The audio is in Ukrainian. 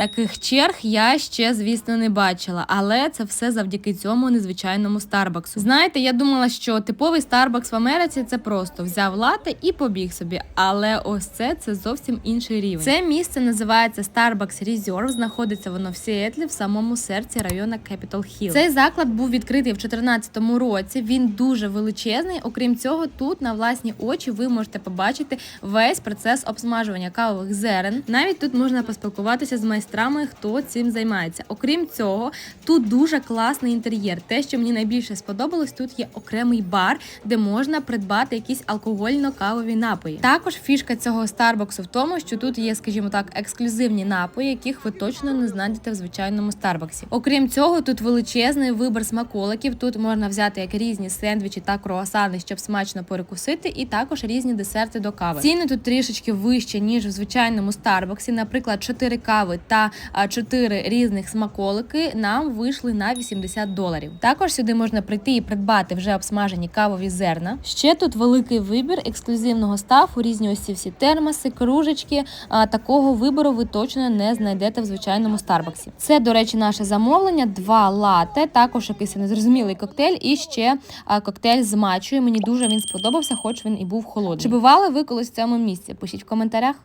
Таких черг я ще, звісно, не бачила, але це все завдяки цьому незвичайному Старбаксу. Знаєте, я думала, що типовий Старбакс в Америці це просто взяв лати і побіг собі. Але ось це це зовсім інший рівень. Це місце називається Starbucks Reserve. Знаходиться воно в Сіетлі, в самому серці району Capitol Hill. Цей заклад був відкритий в 2014 році. Він дуже величезний. Окрім цього, тут на власні очі ви можете побачити весь процес обсмажування кавових зерен. Навіть тут можна поспілкуватися з майстрами, хто цим займається. Окрім цього, тут дуже класний інтер'єр. Те, що мені найбільше сподобалось, тут є окремий бар, де можна придбати якісь алкогольно-кавові напої. Також фішка цього Старбаксу в тому, що тут є, скажімо так, ексклюзивні напої, яких ви точно не знайдете в звичайному Старбаксі. Окрім цього, тут величезний вибір смаколиків. Тут можна взяти як різні сендвічі та круасани, щоб смачно перекусити, і також різні десерти до кави. Ціни тут трішечки вищі ніж в звичайному Старбаксі. Наприклад, 4 кави та 4 різних смаколики нам вийшли на 80 доларів. Також сюди можна прийти і придбати вже обсмажені кавові зерна. Ще тут великий вибір ексклюзивного стафу, різні ось всі термоси, кружечки. Такого вибору ви точно не знайдете в звичайному Старбаксі. Це, до речі, наше замовлення: два лате, також якийсь незрозумілий коктейль, і ще коктейль з матчою. Мені дуже він сподобався, хоч він і був холодний. Чи бували ви колись в цьому місці? Пишіть в коментарях.